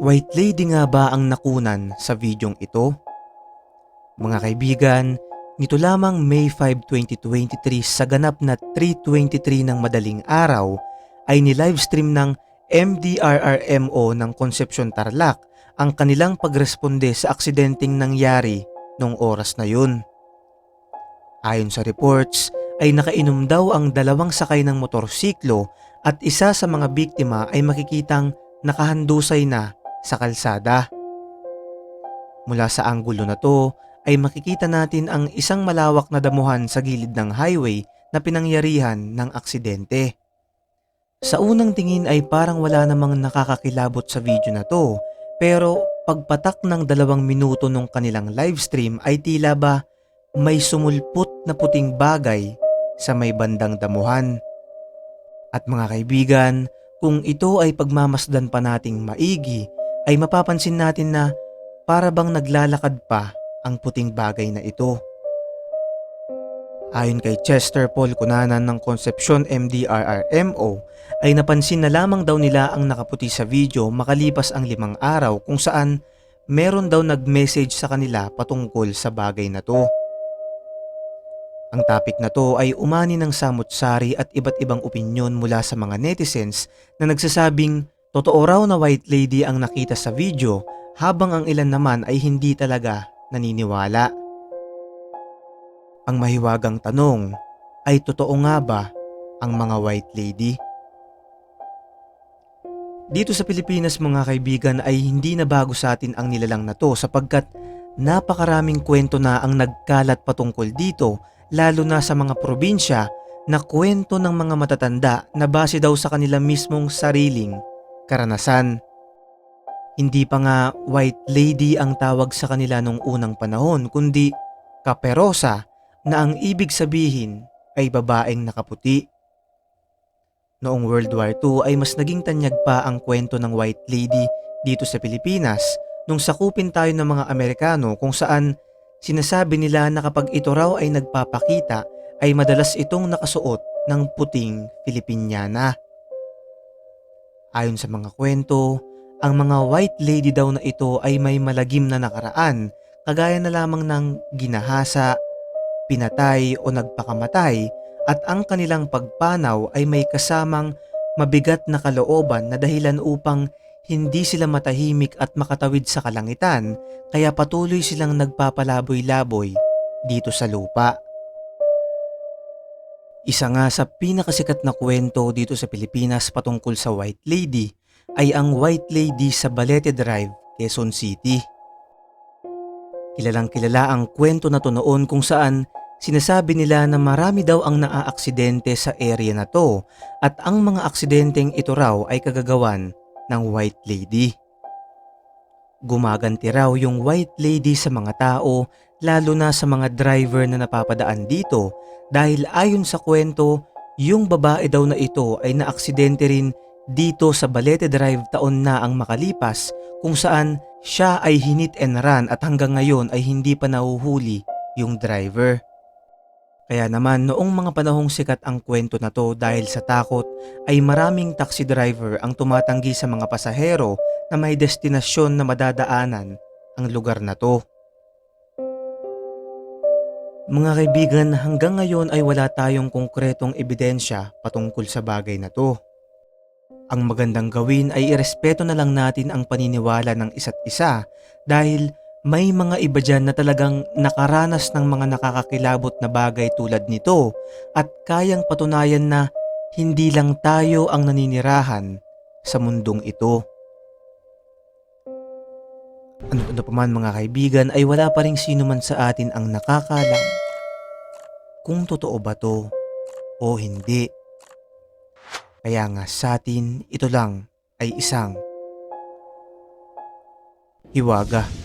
White lady nga ba ang nakunan sa videong ito? Mga kaibigan, nito lamang May 5, 2023 sa ganap na 3.23 ng madaling araw ay ni-livestream ng MDRRMO ng Concepcion Tarlac ang kanilang pagresponde sa aksidenteng nangyari noong oras na yun. Ayon sa reports, ay nakainom daw ang dalawang sakay ng motorsiklo at isa sa mga biktima ay makikitang nakahandusay na sa kalsada. Mula sa anggulo na to ay makikita natin ang isang malawak na damuhan sa gilid ng highway na pinangyarihan ng aksidente. Sa unang tingin ay parang wala namang nakakakilabot sa video na to pero pagpatak ng dalawang minuto nung kanilang livestream ay tila ba may sumulpot na puting bagay sa may bandang damuhan. At mga kaibigan, kung ito ay pagmamasdan pa nating maigi, ay mapapansin natin na para bang naglalakad pa ang puting bagay na ito. Ayon kay Chester Paul Cunanan ng Concepcion MDRRMO ay napansin na lamang daw nila ang nakaputi sa video makalipas ang limang araw kung saan meron daw nag-message sa kanila patungkol sa bagay na to. Ang topic na to ay umani ng samot-sari at iba't ibang opinyon mula sa mga netizens na nagsasabing totoo raw na white lady ang nakita sa video habang ang ilan naman ay hindi talaga naniniwala. Ang mahiwagang tanong ay totoo nga ba ang mga white lady? Dito sa Pilipinas mga kaibigan ay hindi na bago sa atin ang nilalang na to sapagkat napakaraming kwento na ang nagkalat patungkol dito lalo na sa mga probinsya na kwento ng mga matatanda na base daw sa kanila mismong sariling karanasan. Hindi pa nga white lady ang tawag sa kanila nung unang panahon kundi kaperosa na ang ibig sabihin ay babaeng nakaputi. Noong World War II ay mas naging tanyag pa ang kwento ng white lady dito sa Pilipinas nung sakupin tayo ng mga Amerikano kung saan sinasabi nila na kapag ito raw ay nagpapakita ay madalas itong nakasuot ng puting Filipiniana. Ayon sa mga kwento, ang mga white lady daw na ito ay may malagim na nakaraan kagaya na lamang ng ginahasa, pinatay o nagpakamatay at ang kanilang pagpanaw ay may kasamang mabigat na kalooban na dahilan upang hindi sila matahimik at makatawid sa kalangitan kaya patuloy silang nagpapalaboy-laboy dito sa lupa. Isa nga sa pinakasikat na kwento dito sa Pilipinas patungkol sa White Lady ay ang White Lady sa Balete Drive, Quezon City. Kilalang kilala ang kwento na to noon kung saan sinasabi nila na marami daw ang naaaksidente sa area na to at ang mga aksidenteng ito raw ay kagagawan ng White Lady. Gumaganti raw yung White Lady sa mga tao lalo na sa mga driver na napapadaan dito dahil ayon sa kwento, yung babae daw na ito ay naaksidente rin dito sa Balete Drive taon na ang makalipas kung saan siya ay hinit and run at hanggang ngayon ay hindi pa nahuhuli yung driver. Kaya naman noong mga panahong sikat ang kwento na to dahil sa takot ay maraming taxi driver ang tumatanggi sa mga pasahero na may destinasyon na madadaanan ang lugar na to. Mga kaibigan, hanggang ngayon ay wala tayong konkretong ebidensya patungkol sa bagay na to. Ang magandang gawin ay irespeto na lang natin ang paniniwala ng isa't isa dahil may mga iba dyan na talagang nakaranas ng mga nakakakilabot na bagay tulad nito at kayang patunayan na hindi lang tayo ang naninirahan sa mundong ito. Ano-ano pa man mga kaibigan ay wala pa rin sino man sa atin ang nakakalam kung totoo ba to o hindi. Kaya nga sa atin ito lang ay isang hiwaga.